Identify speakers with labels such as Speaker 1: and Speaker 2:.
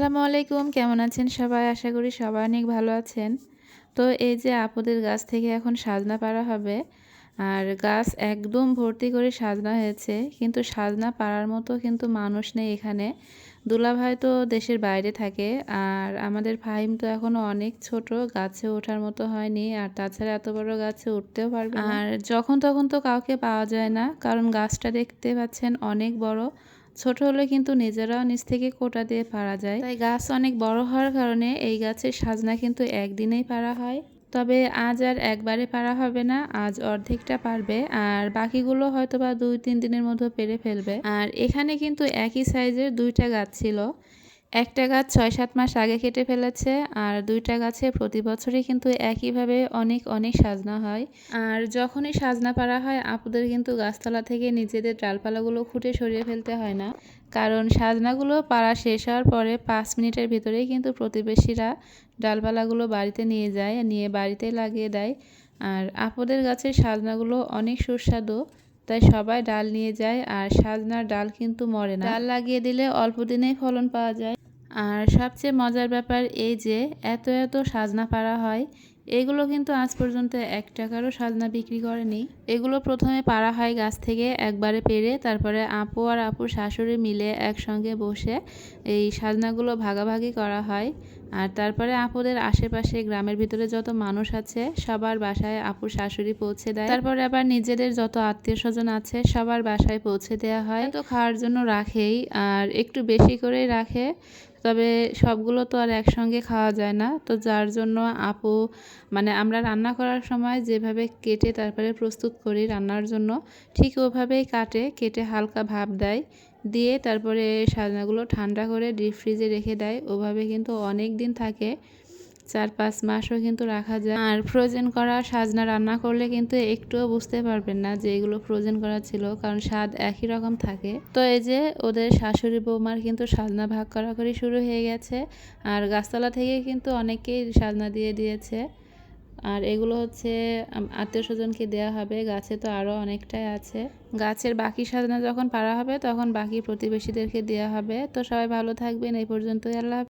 Speaker 1: আসসালামু আলাইকুম, কেমন আছেন সবাই? আশা করি সবাই অনেক ভালো আছেন। তো এই যে আপুদের গাছ থেকে এখন সাজনা পাড়া হবে, আর গাছ একদম ভর্তি করে সাজনা হয়েছে, কিন্তু সাজনা পাড়ার মতো কিন্তু মানুষ নেই এখানে। দুলাভাই তো দেশের বাইরে থাকে, আর আমাদের ফাহিম তো এখনও অনেক ছোট, গাছে ওঠার মতো হয়নি, আর তাছাড়া এত বড় গাছে উঠতেও পারবে আর যখন তখন তো কাউকে পাওয়া যায় না, কারণ গাছটা দেখতে পাচ্ছেন অনেক বড়। ছোট হলে কিন্তু নিজেরাও নিচ থেকে কোটা দিয়ে পারা যায়। তাই গাছ অনেক বড় হওয়ার কারণে এই গাছের সাজনা কিন্তু একদিনেই পারা হয়। তবে আজ আর একবারে পারা হবে না, আজ অর্ধেকটা পারবে আর বাকিগুলো হয়তো বা দুই তিন দিনের মধ্যে পেরে ফেলবে। আর এখানে কিন্তু একই সাইজের দুইটা গাছ ছিল। একটা গাছ ছয় সাত মাস আগে কেটে ফেলেছে আর দুইটা গাছে প্রতি বছরই কিন্তু একইভাবে অনেক অনেক সাজনা হয়। আর যখনই সাজনা পারা হয়, আপুদের কিন্তু গাছতলা থেকে নিজেদের ডালপালাগুলো খুঁটে সরিয়ে ফেলতে হয় না। কারণ সাজনাগুলো পাড়া শেষ হওয়ার পরে পাঁচ মিনিটের ভিতরেই কিন্তু প্রতিবেশীরা ডালপালাগুলো বাড়িতে নিয়ে যায়, নিয়ে বাড়িতে লাগিয়ে দেয়। আর আপুদের গাছের সাজনাগুলো অনেক সুস্বাদু। তাই সবাই ডাল নিয়ে যায় আর সাজনার ডাল কিন্তু মরে না। ডাল লাগিয়ে দিলে অল্প দিনেই ফলন পাওয়া যায়। আর সবচেয়ে মজার ব্যাপার এই যে, এত এত সাজনা পাড়া হয়। এগুলো কিন্তু আজ পর্যন্ত এক টাকারও সাজনা বিক্রি করেনি। এগুলো প্রথমে পাড়া হয় গাছ থেকে একবারে পেরে তারপরে আপু আর আপুর শাশুড়ি মিলে একসঙ্গে বসে এই সাজনাগুলো ভাগাভাগি করা হয়। আর তারপরে আপুদের আশেপাশে গ্রামের ভিতরে যত মানুষ আছে, সবার বাসায় আপুর শাশুড়ি পৌঁছে দেয়। তারপরে আবার নিজেদের যত আত্মীয় স্বজন আছে, সবার বাসায় পৌঁছে দেওয়া হয়। তো খাওয়ার জন্য রাখেই, আর একটু বেশি করেই রাখে। তবে সবগুলো তো আর একসঙ্গে খাওয়া যায় না। তো যার জন্য আপু মানে আমরা রান্না করার সময় যেভাবে কেটে তারপরে প্রস্তুত করি রান্নার জন্য, ঠিক ওভাবেই কাটে, কেটে হালকা ভাব দেয়। দিয়ে তারপরে সাজনাগুলো ঠান্ডা করে ডিপ ফ্রিজে রেখে দেয়। ওভাবে কিন্তু অনেক দিন থাকে। চার পাঁচ মাসও কিন্তু রাখা যায়। আর ফ্রোজেন করা সাজনা রান্না করলে কিন্তু একটুও বুঝতে পারবেন না যে এগুলো ফ্রোজেন করা ছিল, কারণ স্বাদ একই রকম থাকে। তো এই যে ওদের শাশুড়ি বৌমার কিন্তু সাজনা ভাগ করাকরি শুরু হয়ে গেছে। আর গাছতলা থেকে কিন্তু অনেকেই সাজনা দিয়ে দিয়েছে। আর এগুলো হচ্ছে আত্মীয় স্বজনকে দেওয়া হবে। গাছে তো আরও অনেকটাই আছে। গাছের বাকি সাজানো যখন পারা হবে, তখন বাকি প্রতিবেশীদেরকে দেওয়া হবে। তো সবাই ভালো থাকবেন। এই পর্যন্তই। আল্লাহ